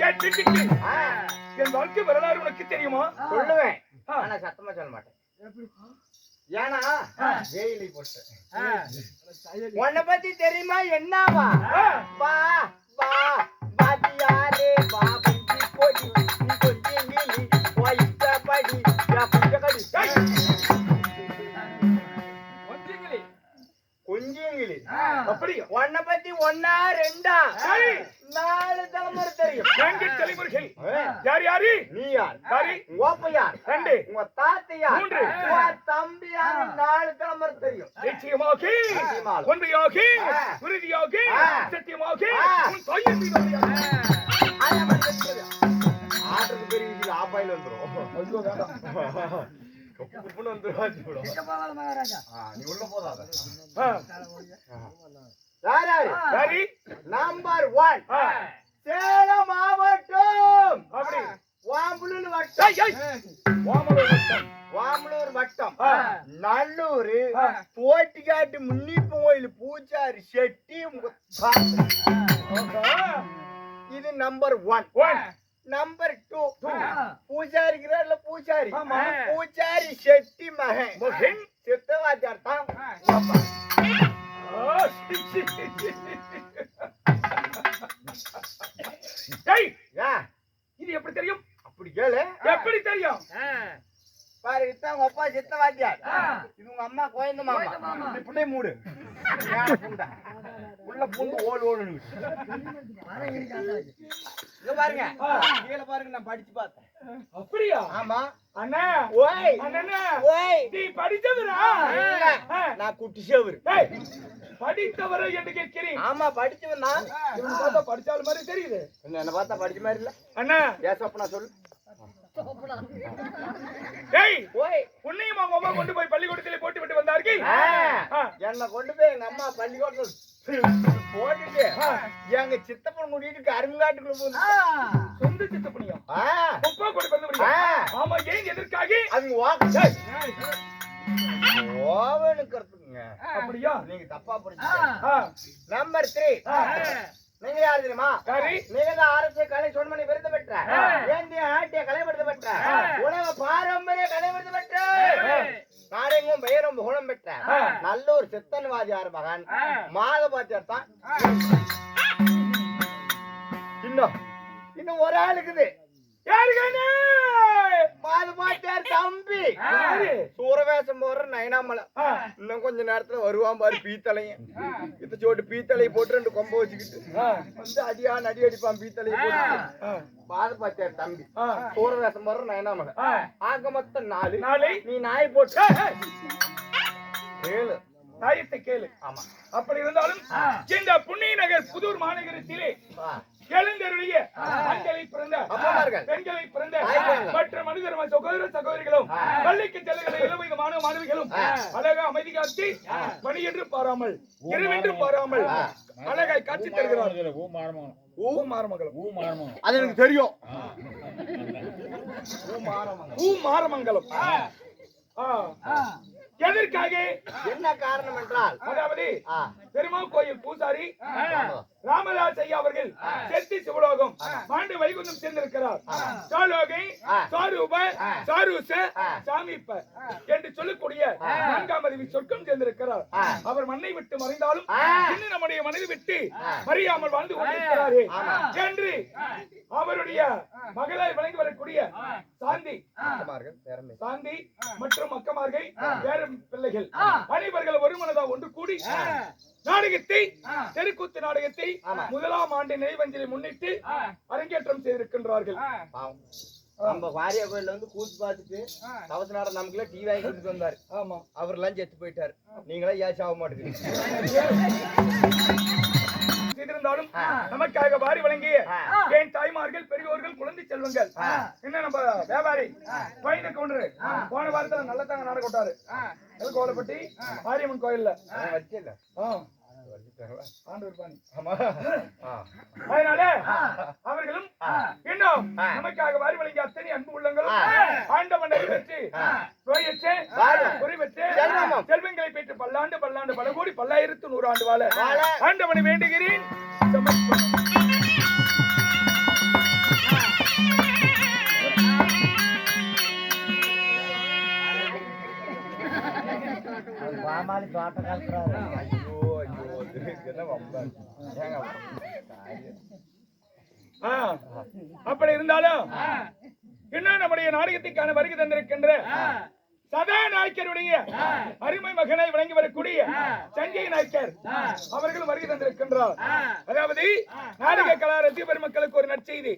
என் வாழ்க்கை வரலாறு உனக்கு தெரியுமா? சொல்லுவேன். ஆனா சத்தமா சொல்ல மாட்டேன். ஏன்னா போட்டு. உன்னை பத்தி தெரியுமா? என்னவா. வா வா வாத்தியாரே வா குஞ்சி கொடி நீ கொஞ்சம் இஷ்டப்படி யா புஞ்சகடி உன்னை பத்தி ஒன்னா ரெண்டா. நாலு தலைமுறை தெரியும் தலைமுறைகள் ஆ. யார் யாரு நீ யார் யாரு உங்க அப்பா யார் ரெண்டு உங்க தாத்தா யார் மூன்று. உங்க தம்பி யார் நாலு தலைமுறை தெரியும் நிச்சயமாக. உண்மையாக. உறுதியாக. சத்தியமாக. உன் தாயின் மீது. ஆட்டுக்கு பெரிய ஆப்பாயில் நீ உள்ள போதாத யார் நம்பர் ஒன் சேலம் மாவட்டம் அப்படி வட்டம் ஏய், வட்டம். நல்லூர் ஆ. போட்டிக்காட்டு முன்னிப்பு கோயில் பூச்சாரி செட்டி இது நம்பர் ஒன் இது எப்படி தெரியும்? அப்படி கேளு. எப்படி தெரியும்? பாரு இதான் உங்க அப்பா சித்தவாத்தியார் இது உங்க அம்மா கோயந்த மாமா. இந்த புண்டை மூடு? உள்ள பூந்து ஓடு ஓடுன்னு இங்க பாருங்க. கீழே பாருங்க நான் படிச்சு பார்த்தேன். அப்படியா? ஆமா. அண்ணா. ஓய். அண்ணா ஓய். நீ. ஆ. நான் குட்டி சேவரு. படித்தவரா என்று கேட்கிறேன். ஆமா படிச்சவன் தான் பார்த்தா படிச்சால் மாதிரி தெரியுது. என்ன பார்த்தா படிச்ச மாதிரி இல்ல. அண்ணா. ஏசப்பனா சொல்லு. உன்னையும் அவங்க அம்மா கொண்டு போய் பள்ளிக்கூடத்திலே போட்டு விட்டு வந்தார்கள். என்னை கொண்டு போய் எங்க அம்மா பள்ளிக்கூடத்துல போட்டுட்டு. எங்க சித்தப்பன் கூட்டிட்டு கருங்காட்டுக்குள்ள போகுது. சொந்த சித்தப்பனியா? ஆ. அப்பா கூட பிறந்து விடுங்க ஆ. ஆமா ஏன் எதற்காக? அவங்க வாக்கு ஓவனுக்கிறதுக்குங்க. அப்படியா? நீங்க தப்பா புரிஞ்சுங்க ஆ. Number three. நீங்க யாரு தெரியுமா? சரி நீங்க தான் அரசு கலை சொன்மணி விருது பெற்ற. ஏந்திய ஆட்டிய கலை. உலக பாரம்பரிய கலை விருது பெற்ற. நாடெங்கும் பெயரும் புகழும் பெற்ற. நல்லூர் சித்தன்வாதியார் மகன் ஆ. மாதபாத்தியார் தான். இன்னும் இன்னும் ஒரு ஆள் இருக்குது தம்பி? சூரவேஷம் போடுற நயனாமலை. இன்னும் கொஞ்ச நேரத்துல வருவான் பாரு இத்த சோட்டு பீத்தலையை போட்டு ரெண்டு கொம்ப வச்சுக்கிட்டு. வந்து அடியா நடி அடிப்பான் பீத்தலையை போட்டு. பாதபாத்தியார் தம்பி. சூரவேஷம் போடுற நயனாமலை. ஆக மொத்தம் நாலு நாளை நீ நாய் போட்டு. ஏழு தாயத்தை கேளு ஆமா அப்படி இருந்தாலும் இந்த புண்ணிய நகர் புதூர் மாநகரத்திலே. எழுந்தருளிய ஆண்களை பிறந்த. பெண்களை பிறந்த. மற்ற மனிதர் சகோதர சகோதரிகளும். பள்ளிக்கு செல்லுகிற இளவயது மாணவ மாணவிகளும். அழகா அமைதி காத்து பணி என்று பாராமல் இருவென்று பாராமல். அழகாய் காட்சி தருகிறார் ஊ மாரமங்கலம் அது எனக்கு தெரியும் ஊ மாரமங்கலம். எதற்காக என்ன காரணம் என்றால் அதாவது. பெருமாள் கோயில் பூசாரி ராமதாஸ் ஐயா அவர்கள் செத்தி சிவலோகம் மாண்டு வைகுந்தம் சேர்ந்திருக்கிறார். சாலோகை. சாரூப. சாரூச. சாமிப்ப என்று சொல்லக்கூடிய நான்காம் அறிவி சொர்க்கம் சேர்ந்திருக்கிறார். அவர் மண்ணை விட்டு மறைந்தாலும். இன்னும் நம்முடைய மனதை விட்டு. மறியாமல் வாழ்ந்து கொண்டிருக்கிறாரே. என்று அவருடைய மகளாய் வழங்கி வரக்கூடிய சாந்தி. சாந்தி மற்றும் அக்கமார்கள் பேர பிள்ளைகள் அனைவர்கள் ஒருமனதா ஒன்று கூடி நாடகத்தை தெருக்கூத்து நாடகத்தை. முதலாம் ஆண்டு நினைவஞ்சலி முன்னிட்டு அரங்கேற்றம் செய்திருக்கின்றார்கள். நம்ம வாரியா கோயில்ல வந்து கூத்து பார்த்துட்டு தவச நாடம் நமக்குள்ள டீ வாங்கி கொடுத்துட்டு வந்தாரு. ஆமா. அவர்லாம் செத்து போயிட்டாரு. நீங்களா ஏச்சு ஆக மாட்டேங்குது? செய்திருந்தாலும் நமக்காக வாரி வழங்கிய. என் தாய்மார்கள் பெரியோர்கள் குழந்தை செல்வங்கள். என்ன நம்ம வியாபாரி? பையனை கொண்டு போன வாரத்துல நல்ல தாங்க நாடகம் விட்டாரு கோலப்பட்டி மாரியம்மன் கோயில்ல. வச்சில்ல. அவர்களும் இன்னும் நமக்காக வாரி வழங்கிய அத்தனை அன்பு உள்ளங்களும் ஆண்டவன் நிறைவேற்றி செல்வங்களை பெற்று பல்லாண்டு பல்லாண்டு பல கோடி பல்லாயிரத்து நூறாண்டு வாழ. ஆண்டவனை வேண்டுகிறேன். பாமாலி பாட்டை அப்படி இருந்தாலும் இன்னும் நம்முடைய நாடகத்திற்கான வருகை தந்திருக்கின்ற சதா நாயக்கருடைய அருமை மகனை வழங்கி வரக்கூடிய சஞ்சய் நாயக்கர் அவர்களும் வருகை தந்திருக்கின்றார். அதாவது நாடக கலா ரசிக பெருமக்களுக்கு ஒரு நற்செய்தி.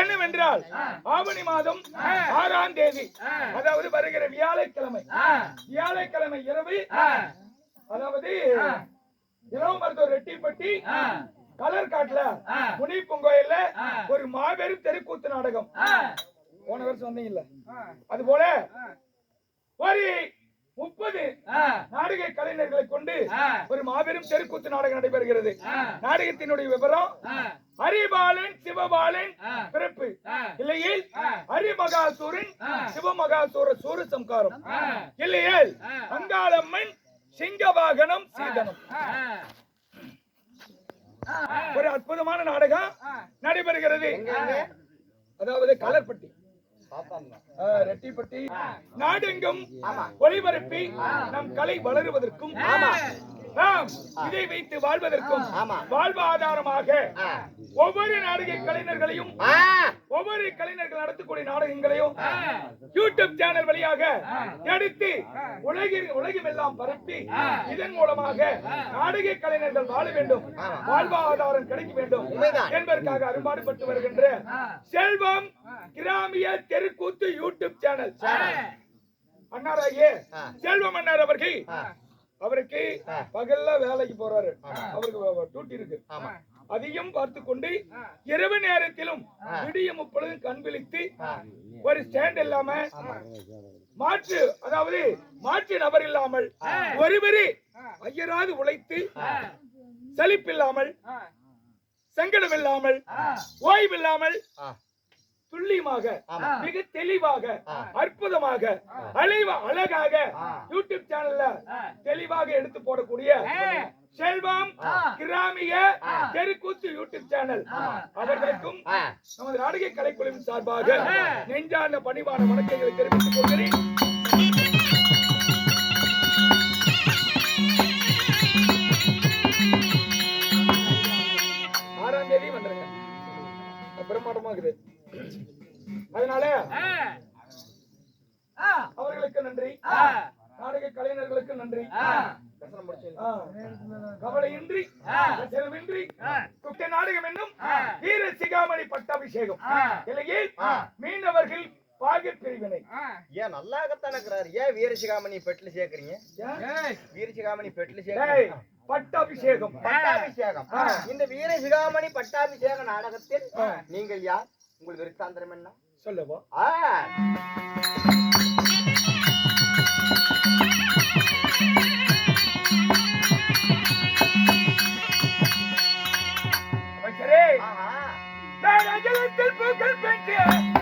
என்னவென்றால் ஆவணி மாதம் ஆறாம் தேதி அதாவது வருகிற வியாழக்கிழமை. வியாழக்கிழமை இரவு அதாவது மருத்துவர் ரெட்டிப்பட்டி கலர் காட்டுல முனி பொங்கோயில்ல ஒரு மாபெரும் தெருக்கூத்து நாடகம். போன வருஷம் வந்தீங்கல்ல? அது போல ஒரு முப்பது நாடக கலைஞர்களை கொண்டு ஒரு மாபெரும் தெருக்கூத்து நாடகம் நடைபெறுகிறது. நாடகத்தினுடைய விவரம் ஹரிபாலன் சிவபாலன் பிறப்பு. இல்லையேல் ஹரிமகாசூரன் சிவமகாசூர சூர சம்காரம் இல்லையேல் அங்காளம்மன் சிங்கவாகனம் சீதனம். ஒரு அற்புதமான நாடகம் நடைபெறுகிறது. அதாவது கலர்பட்டி. ரெட்டிப்பட்டி. நாடெங்கும் ஒளிபரப்பி நம் கலை வளருவதற்கும் நாம் இதை வைத்து வாழ்வதற்கும் வாழ்வாதாரமாக ஒவ்வொரு நாடக கலைஞர்களையும் ஒவ்வொரு கலைஞர்கள் நடத்தக்கூடிய நாடகங்களையும் யூடியூப் சேனல் வழியாக எடுத்து உலகில் உலகமெல்லாம் பரப்பி இதன் மூலமாக நாடக கலைஞர்கள் வாழ வேண்டும். வாழ்வாதாரம் கிடைக்க வேண்டும் என்பதற்காக அரும்பாடுபட்டு வருகின்ற செல்வம் கிராமிய தெருக்கூத்து யூடியூப் சேனல். அண்ணாராகிய செல்வம் அண்ணார் அவர்கள் அவருக்கு பகல்ல வேலைக்கு போறாரு. அவருக்கு டியூட்டி இருக்கு அதையும் பார்த்து கொண்டு இரவு நேரத்திலும் விடிய முப்பொழுதும் கண் விழித்து ஒரு ஸ்டாண்ட் இல்லாம மாற்று அதாவது மாற்று நபர் இல்லாமல் ஒருவரே ஐயராது உழைத்து சலிப்பில்லாமல் சங்கடம் இல்லாமல் ஓய்வில்லாமல் துல்லியமாக மிக தெளிவாக அற்புதமாக அலைவ அழகாக யூடியூப் சேனல்ல தெளிவாக எடுத்து போடக்கூடிய செல்வம் கிராமிய தெருக்கூத்து யூடியூப் சேனல். அவர்களுக்கும் நமது நாடக கலைக்குழுவின் சார்பாக நெஞ்சார்ந்த பணிவான வணக்கங்களை தெரிவித்துக் கொள்கிறேன். ஆறாம் தேதி வந்துருங்க. பிரம்மாண்டமா இருக்குது. அதனால அவர்களுக்கு நன்றி. நாடக கலைஞர்களுக்கு நன்றி. கவலையின்றி செலவின்றி குட்ட நாடகம் என்னும் வீர சிகாமணி பட்டாபிஷேகம். இல்லையே மீனவர்கள் பிரிவினை. ஏன் நல்லாகத்தானே இருக்கிறாரு? ஏன் வீரசிகாமணி பெட்டில் சேர்க்கறீங்க? வீரசிகாமணி பெட்டில் சேர்க்கறீங்க. பட்டாபிஷேகம். பட்டாபிஷேகம். இந்த வீரசிகாமணி பட்டாபிஷேக நாடகத்தில் நீங்கள் யார்? உங்கள் விருத்தாந்தரம் என்ன? சொல்லவா? ஆ, அமைச்சரே புகழ் பெற்ற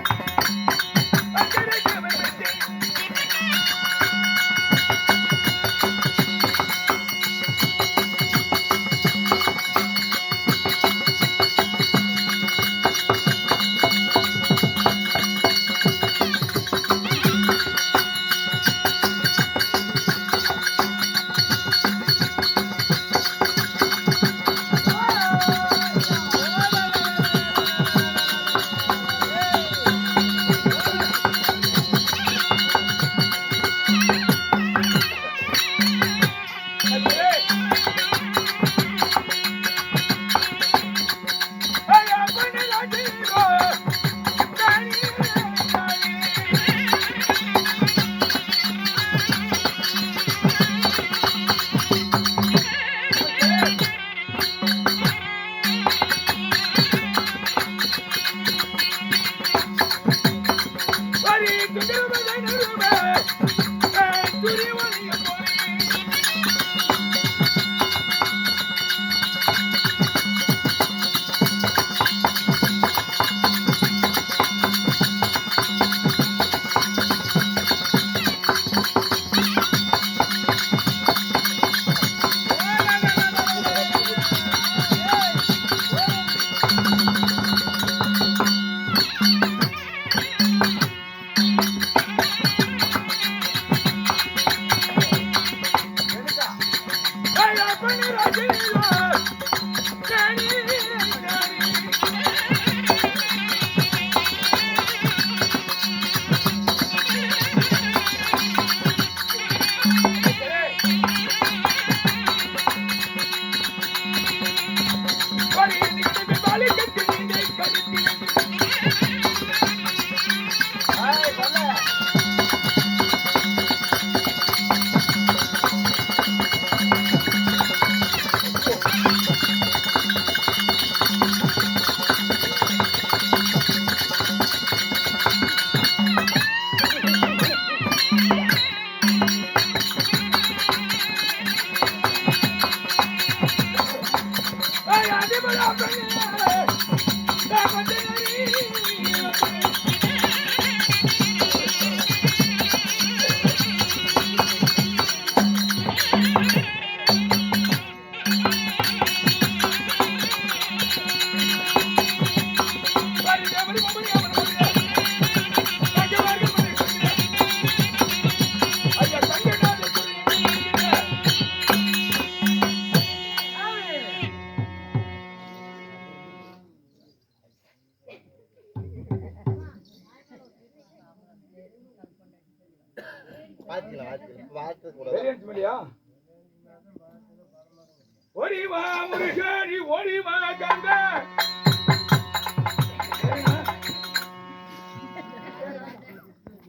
ஒடிவா முருகரி ஒடிவா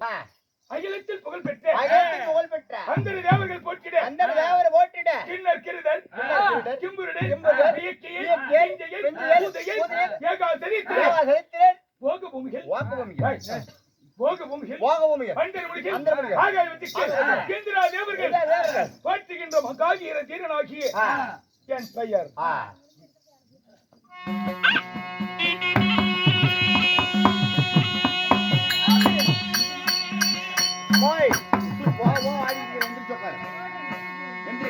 ஆ, அகிலத்தில் புகழ் பெற்ற. அகத்திற்கு புகழ் பெற்ற. அந்தரி தேவர்கள் போற்றிட. அந்த தேவரை ஓட்டிட கிண்ணர் கிருதல் கிருதல், கிம்புருடு கிம்புருடு, இயக்கியல் இயக்கியல், இஞ்சையல், இஞ்சையல், ஊதையல், ஊதையல், ஏகாசரி சரித்திரன் போக பூமிகள் போக பூமிகள் போகபூமிகள் பண்டர் முடிகள் அந்தரமுடிகள். ஆகாயத்துக்கு. கேந்திரா தேவர்கள். போற்றுகின்ற மகாகீர என் பெயர். போ, போ, ஆடி இங்க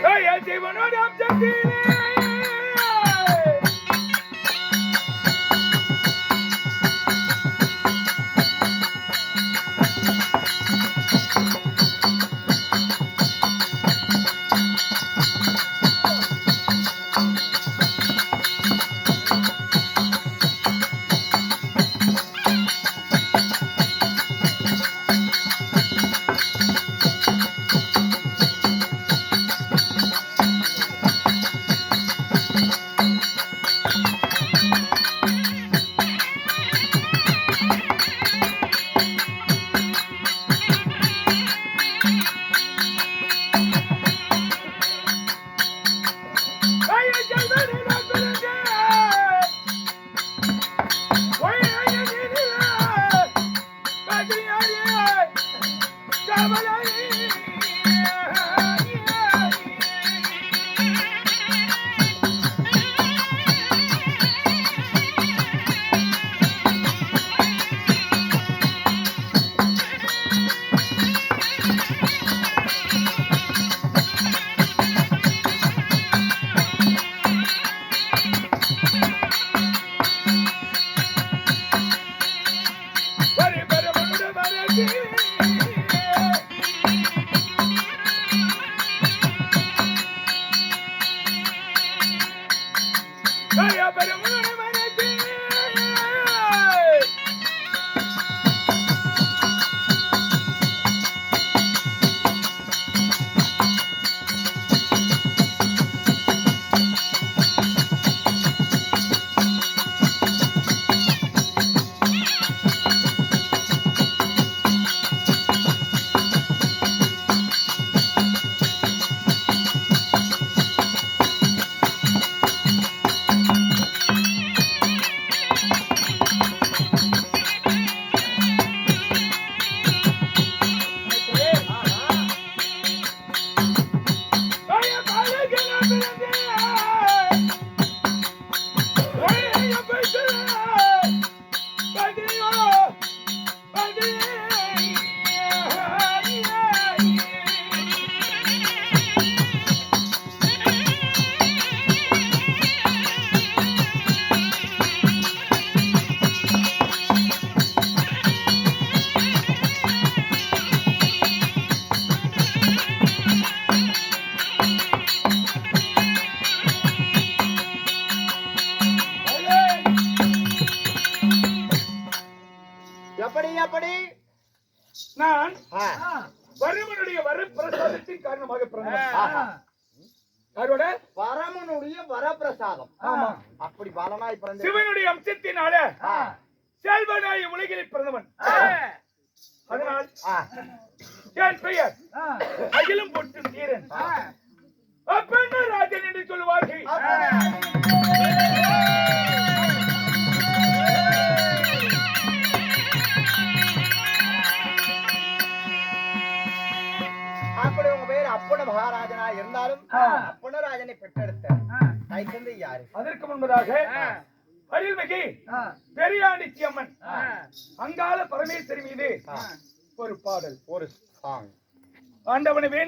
என் பெயர் அகிலம் போட்டு தீரன். அப்பெண்ண ராஜன் என்று சொல்லுவார்கள் அப்படி உங்க பேர் அப்பன மகாராஜனா இருந்தாலும் அப்பன ராஜனை பெற்றெடுத்த கைத்தந்தை யாரு? அதற்கு முன்பதாக அருள்மிகு பெரியாண்டிச்சி அம்மன் அங்காள பரமேஸ்வரி மீது ஒரு பாடல் ஒரு சாங் ஆண்டவனை வேண்டும்